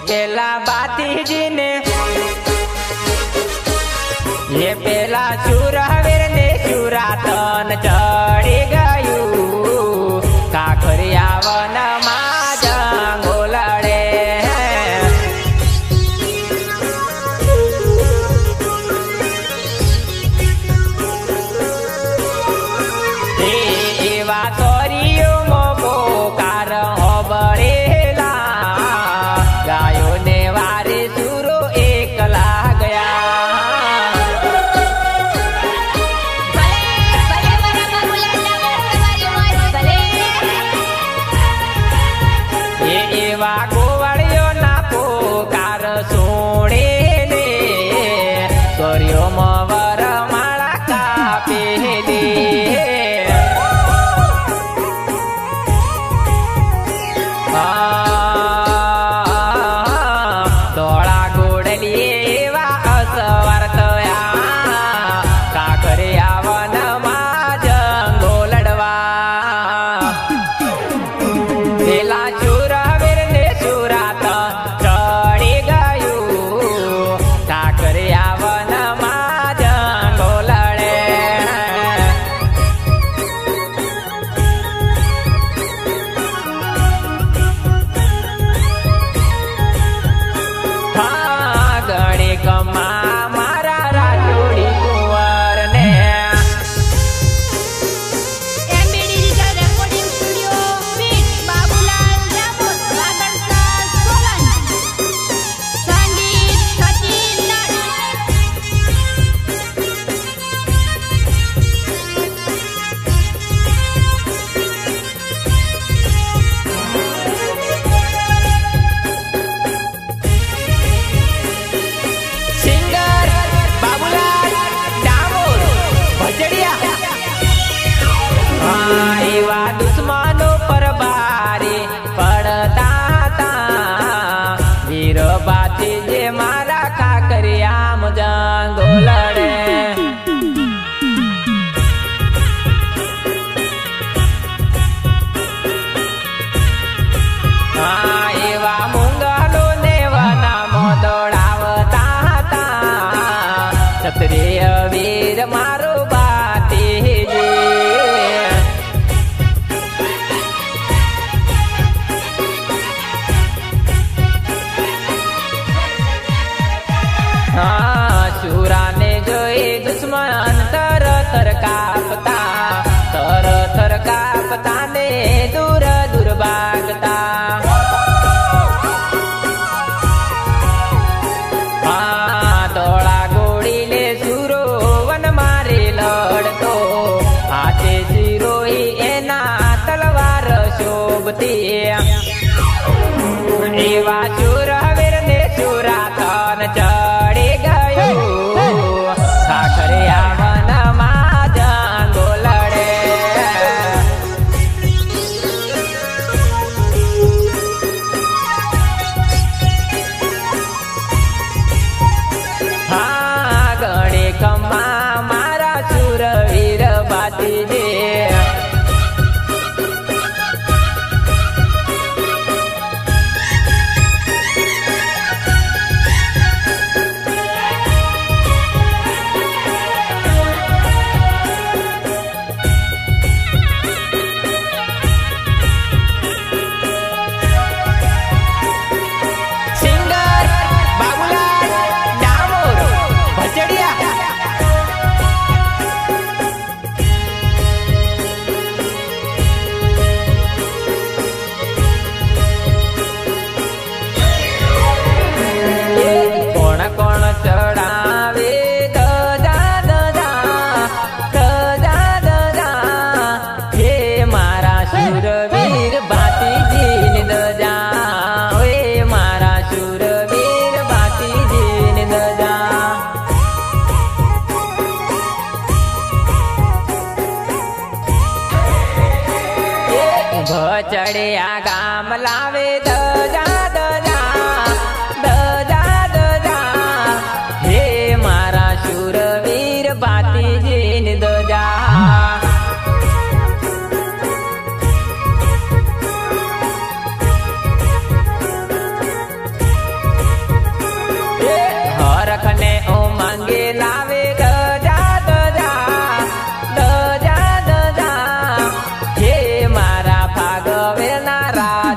પેલા બાતીજીને એ પેલા ચુરાવીર ને ચુરાતન ચડી ગયું. કાખરિયા વનમાં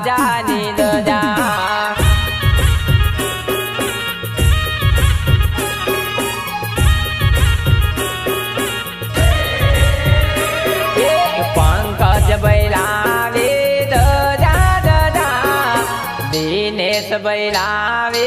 રાજાની દજા પંકજ બૈલાવે દજા દજા દિનેશ બૈલાવે